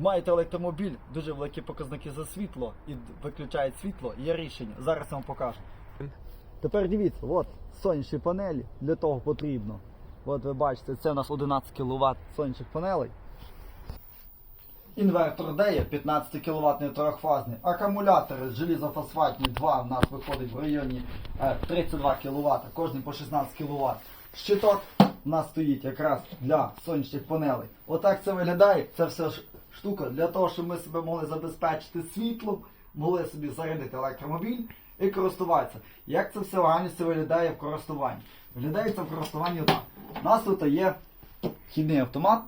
маєте електромобіль, дуже великі показники за світло і виключають світло, є рішення. Зараз я вам покажу. Тепер дивіться, от сонячні панелі для того потрібно. От ви бачите, це у нас 11 кВт сонячних панелей. Інвертор де є 15 кВт трьохфазний. Акумулятори желізофосфатні 2 в нас виходить в районі е, 32 кВт, кожний по 16 кВт. Щиток у нас стоїть якраз для сонячних панелей. Отак це виглядає. Це все ж штука для того, щоб ми себе могли забезпечити світлом, могли собі зарядити електромобіль і користуватися. Як це все реальності виглядає в користуванні? Виглядає це в користуванні так. У нас тут є вхідний автомат.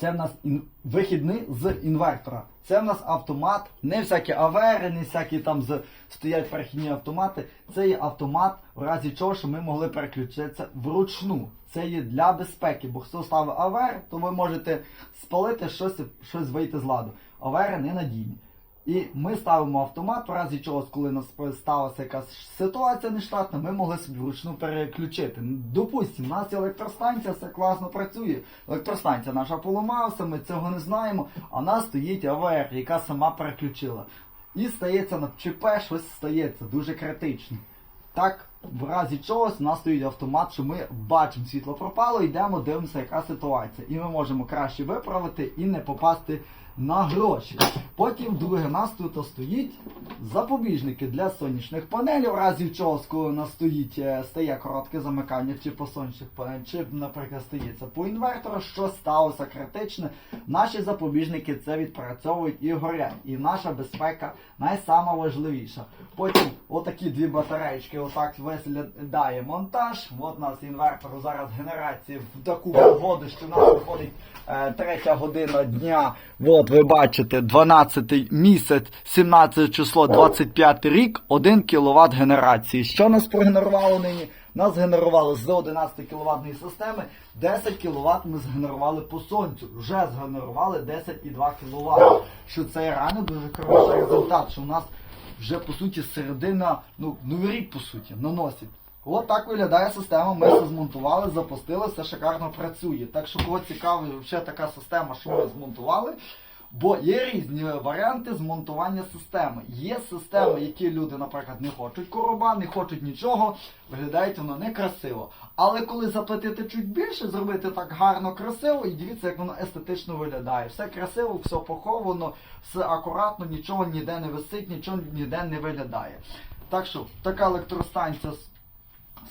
Це в нас ін... вихідний з інвертора. Це в нас автомат, не всякі авери, не всякі там з... стоять перехідні автомати. Це є автомат, в разі чого, що ми могли переключитися вручну. Це є для безпеки, бо хто ставить авер, то ви можете спалити щось, щось вийти з ладу. Авери ненадійні. І ми ставимо автомат, в разі чогось, коли нас сталася якась ситуація нештатна, ми могли собі вручну переключити. Допустимо, у нас електростанція, все класно працює. Електростанція наша поламалася, ми цього не знаємо, а в нас стоїть АВР, яка сама переключила. І стається на ЧП, щось стається дуже критично. Так, в разі чогось у нас стоїть автомат, що ми бачимо світло пропало, йдемо, дивимося, яка ситуація. І ми можемо краще виправити і не попасти на гроші. Потім, друге, у нас стоїть запобіжники для сонячних панелей, в разі чогось, коли у стоїть, е, стає коротке замикання чи по сонячних панелях, чи, наприклад, стається по інвертору, що сталося критичне. Наші запобіжники це відпрацьовують і горять. І наша безпека найсама важливіша. Потім отакі дві батареїчки, отак виглядає монтаж. От у нас інвертор зараз генерації в таку погоду, що нас виходить е, третя година дня. От ви бачите, 12 місяць, 17 число, 25 рік, 1 кВт генерації. Що нас прогенерувало нині? Нас генерувало з 11 кВт системи 10 кВт ми згенерували по сонцю. Вже згенерували 10,2 кВт. Що це реально дуже хороший результат, що у нас вже по суті середина, ну, новий рік по суті, на носі. От так виглядає система. Ми все змонтували, запустили, все шикарно працює. Так що кого цікавить ще така система, що ми змонтували. Бо є різні варіанти змонтування системи. Є системи, які люди, наприклад, не хочуть короба, не хочуть нічого, виглядають воно некрасиво. Але коли заплатити чуть більше, зробити так гарно, красиво, і дивіться, як воно естетично виглядає. Все красиво, все поховано, все акуратно, нічого ніде не висить, нічого ніде не виглядає. Так що така електростанція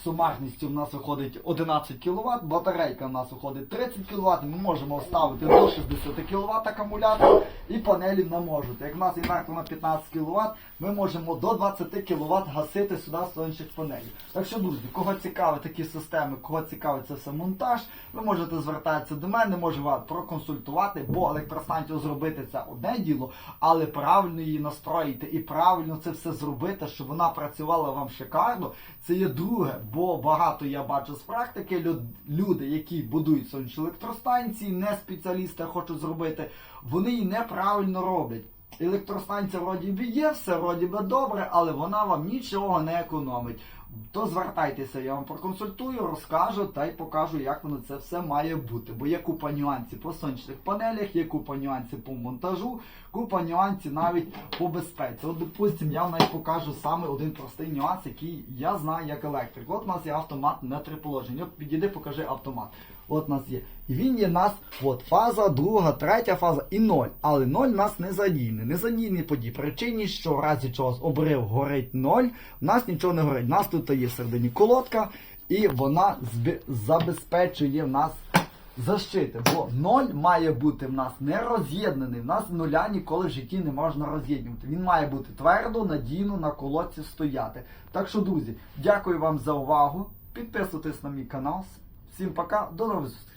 сумарністю в нас виходить 11 кВт, батарейка в нас виходить 30 кВт, ми можемо вставити до 60 кВт акумулятор і панелі не можуть. Як в нас інвертор на 15 кВт, ми можемо до 20 кВт гасити сюди сонячних панелей. Так що, друзі, кого цікавить такі системи, кого цікавить це все монтаж, ви можете звертатися до мене, можу вас проконсультувати, бо електростанцію зробити це одне діло, але правильно її настроїти і правильно це все зробити, щоб вона працювала вам шикарно, це є друге. Бо багато я бачу з практики люд- люди, які будують сонячні електростанції, не спеціалісти хочуть зробити, вони її неправильно роблять. Електростанція вроді би є, все вроді би добре, але вона вам нічого не економить. То звертайтеся, я вам проконсультую, розкажу та й покажу, як воно це все має бути. Бо є купа нюансів по сонячних панелях, є купа нюансів по монтажу, купа нюансів навіть по безпеці. От, допустим, я вам навіть покажу саме один простий нюанс, який я знаю як електрик. От у нас є автомат на три положення. От підійди, покажи автомат. От у нас є. Він є нас от, фаза, друга, третя фаза і ноль. Але ноль нас не задійний. Не задійний по причині, що в разі чогось обрив горить ноль, у нас нічого не горить. У нас тут є всередині колодка, і вона забезпечує в нас защити. Бо ноль має бути в нас не роз'єднаний. В нас нуля ніколи в житті не можна роз'єднувати. Він має бути твердо, надійно на колодці стояти. Так що, друзі, дякую вам за увагу. Підписуйтесь на мій канал. Всім пока, до нових зустрічей.